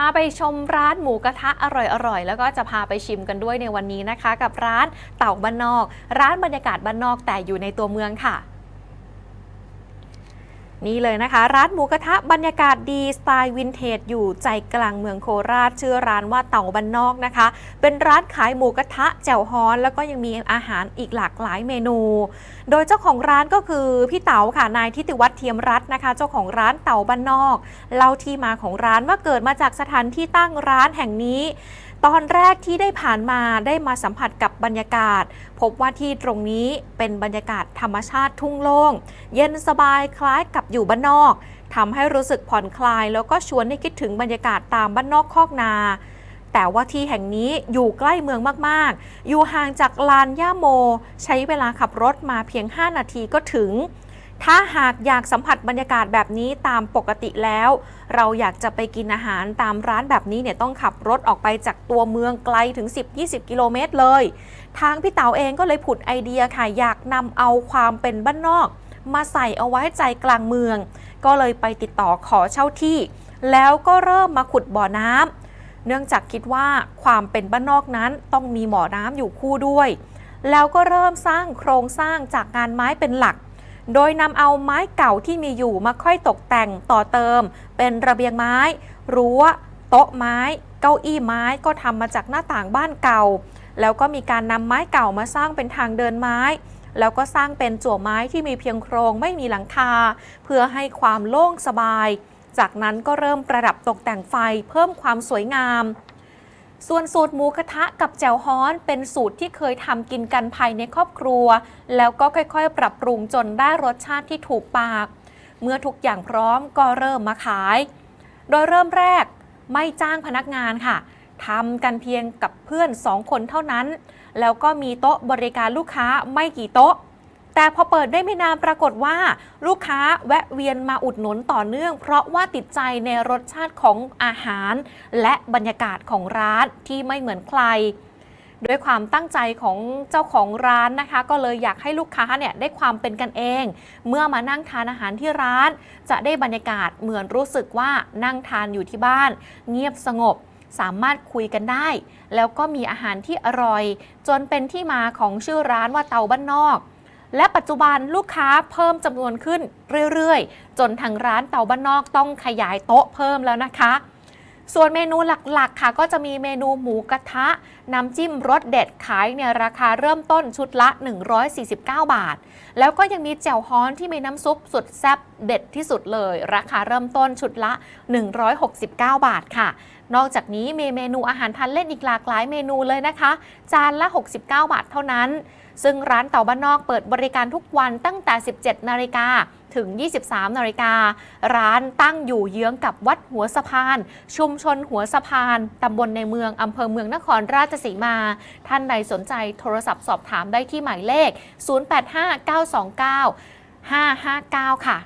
พาไปชมร้านหมูกระทะอร่อยๆ แล้วก็จะพาไปชิมกันด้วยในวันนี้นะคะ กับร้านเต่าบ้านนอก ร้านบรรยากาศบ้านนอกแต่อยู่ในตัวเมืองค่ะ นี่เลยนะคะ ร้านหมูกระทะบรรยากาศดีสไตล์วินเทจอยู่ใจกลางเมืองโคราช ชื่อร้านว่าเต่าบ้านนอกนะคะ เป็นร้านขายหมูกระทะแจ่วฮ้อน แล้วก็ยังมีอาหารอีกหลากหลายเมนู โดยเจ้าของร้านก็คือพี่เต๋าค่ะนายทิติวัฒน์เทียมรัตน์นะคะ เจ้าของร้านเต่าบ้านนอกเล่าที่มาของร้านว่าเกิดมาจากสถานที่ตั้งร้านแห่งนี้ ตอนแรกที่ได้ผ่านมาได้มาสัมผัสกับบรรยากาศ พบว่าที่ตรงนี้เป็นบรรยากาศธรรมชาติทุ่งโล่ง เย็นสบายคล้ายกับอยู่บ้านนอกทำให้รู้สึกผ่อนคลาย แล้วก็ชวนให้คิดถึงบรรยากาศตามบ้านนอกคอกนาแต่ว่าที่แห่งนี้อยู่ใกล้เมืองมาก ๆ อยู่ห่างจากลานย่าโม ใช้เวลาขับรถมาเพียง 5 นาทีก็ถึง ถ้าหากอยากสัมผัสบรรยากาศแบบนี้ตามปกติแล้ว เราอยากจะไปกินอาหารตามร้านแบบนี้เนี่ยต้องขับรถออกไปจากตัวเมืองไกลถึง 10-20 กิโลเมตรเลย ทางพี่เต๋าเองก็เลยผุดไอเดียค่ะ อยากนำเอาความเป็นบ้านนอก มาใส่เอาไว้ใจกลางเมือง ก็เลยไปติดต่อขอเช่าที่ แล้วก็เริ่มมาขุดบ่อน้ำเนื่องจากคิดว่าความเป็นบ้านนอกนั้นต้องมีบ่อน้ำอยู่คู่ด้วย แล้วก็เริ่มสร้างโครงสร้างจากงานไม้เป็นหลัก โดยนำเอาไม้เก่าที่มีอยู่มาค่อยตกแต่งต่อเติม เป็นระเบียงไม้ รั้ว โต๊ะไม้ เก้าอี้ไม้ก็ทำมาจากหน้าต่างบ้านเก่า แล้วก็มีการนำไม้เก่ามาสร้างเป็นทางเดินไม้ แล้วก็สร้างเป็นจั่วไม้ที่มีเพียงโครงไม่มีหลังคา เพื่อให้ความโล่งสบาย จากนั้นก็เริ่มประดับตกแต่งไฟเพิ่มความสวยงาม ส่วนสูตรหมูกระทะกับแจ่วฮ้อน เป็นสูตรที่เคยทำกินกันภายในครอบครัว แล้วก็ค่อยๆ ปรับปรุงจนได้รสชาติที่ถูกปาก เมื่อทุกอย่างพร้อมก็เริ่มมาขาย โดยเริ่มแรกไม่จ้างพนักงานค่ะทำกันเพียงกับเพื่อนสองคนเท่านั้น แล้วก็มีโต๊ะบริการลูกค้าไม่กี่โต๊ะ แต่พอเปิดได้ไม่นานปรากฏว่า ลูกค้าแวะเวียนมาอุดหนุนต่อเนื่อง เพราะว่าติดใจในรสชาติของอาหาร และบรรยากาศของร้านที่ไม่เหมือนใครด้วยความตั้งใจของเจ้าของร้านนะคะ ก็เลยอยากให้ลูกค้าเนี่ยได้ความเป็นกันเอง เมื่อมานั่งทานอาหารที่ร้าน จะได้บรรยากาศเหมือนรู้สึกว่านั่งทานอยู่ที่บ้าน เงียบสงบสามารถคุยกันได้ แล้วก็มีอาหารที่อร่อย จนเป็นที่มาของชื่อร้านว่าเตาบ้านนอก และปัจจุบันลูกค้าเพิ่มจำนวนขึ้นเรื่อยๆ จนทางร้านเตาบ้านนอกต้องขยายโต๊ะเพิ่มแล้วนะคะ ส่วนเมนูหลักๆ ค่ะ ก็จะมีเมนูหมูกระทะ น้ำจิ้มรสเด็ดขายเนี่ยราคาเริ่มต้นชุดละ 149 บาท แล้วก็ยังมีแจ่วฮ้อนที่มีน้ำซุปสุดแซ่บเด็ดที่สุดเลย ราคาเริ่มต้นชุดละ 169 บาทค่ะ นอกจากนี้มีเมนูอาหารทานเล่นอีกหลากหลายเมนูเลยนะคะ จานละ 69 บาทเท่านั้น ซึ่งร้านเต่าบ้านนอกเปิดบริการทุกวันตั้งแต่ 17 นาฬิกาถึง 23 นาฬิกา ร้านตั้งอยู่เยื้องกับวัดหัวสะพาน ชุมชนหัวสะพาน ตำบลในเมือง อำเภอเมืองนครราชสีมา ท่านใดสนใจโทรศัพท์สอบถามได้ที่หมายเลข 085 929 559 ค่ะ